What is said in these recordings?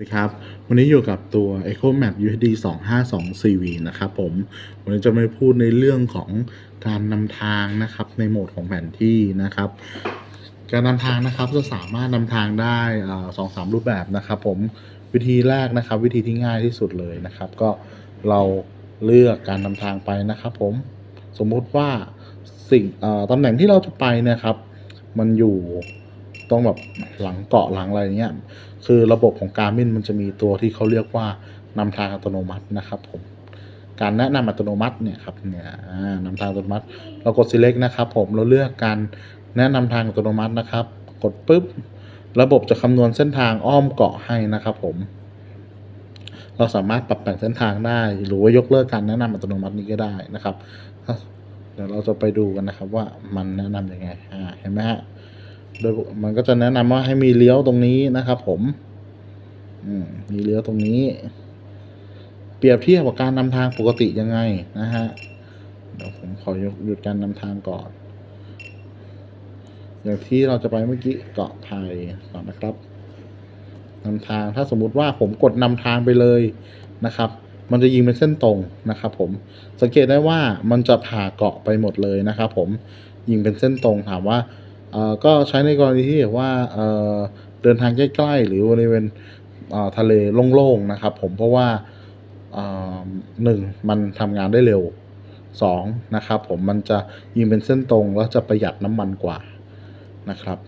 สวัสดีครับวันนี้อยู่กับตัว Echo Map UHD 252 CV นะครับผม วันนี้จะมาพูดในเรื่องของการนำทางนะครับในโหมดของแผนที่นะครับ การนำทางนะครับจะสามารถนำทางได้สองสามรูปแบบนะครับ ผมวิธีแรกนะครับ วิธีที่ง่ายที่สุดเลยนะครับ ก็เราเลือกการนำทางไปนะครับ ผมสมมติว่าสิ่งตำแหน่งที่เราจะไปนะครับ มันอยู่ ตรงแบบหลังเกาะหลังอะไรเงี้ยคือระบบของการมินมันจะมีตัวที่เขาเรียกว่านำทางอัตโนมัตินะครับผมการแนะนำอัตโนมัติเนี่ยครับเนี่ยนำทางอัตโนมัติ เรากด select นะครับ ผมเราเลือกการแนะนำทางอัตโนมัตินะครับ กดปุ๊บ ระบบจะคำนวณเส้นทางอ้อมเกาะให้นะครับ ผม เราสามารถปรับแต่งเส้นทางได้ หรือว่ายกเลิกการแนะนำอัตโนมัตินี้ก็ได้นะครับ เดี๋ยวเราจะไปดูกันนะครับว่ามันแนะนำยังไงอ่าเห็นไหมฮะ โดยมันก็จะแนะนำว่าให้มีเลี้ยวตรงนี้นะครับ ผมอืมีเลี้ยวตรงนี้ เปรียบเทียบกับการนำทางปกติยังไงนะฮะเดี๋ยวผมขอยกหยุดการนำทางก่อน อย่างที่เราจะไปเมื่อกี้เกาะไผ่ก่อนนะครับนำทางถ้าสมมุติว่าผมกดนำทางไปเลยนะครับ มันจะยิงเป็นเส้นตรงนะครับ ผมสังเกตได้ว่ามันจะผ่าเกาะไปหมดเลยนะครับ ผมยิงเป็นเส้นตรงถามว่า เอ่อก็ใช้ในกรณีที่แบบว่าเอ่อเดินทางใกล้ๆหรือบริเวณเอ่อทะเลโล่งๆนะครับ ผมเพราะว่าเอ่อหนึ่งมันทำงานได้เร็วสองนะครับ ผมมันจะยิงเป็นเส้นตรงแล้วจะประหยัดน้ำมันกว่านะครับ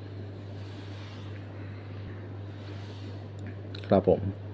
ครับผม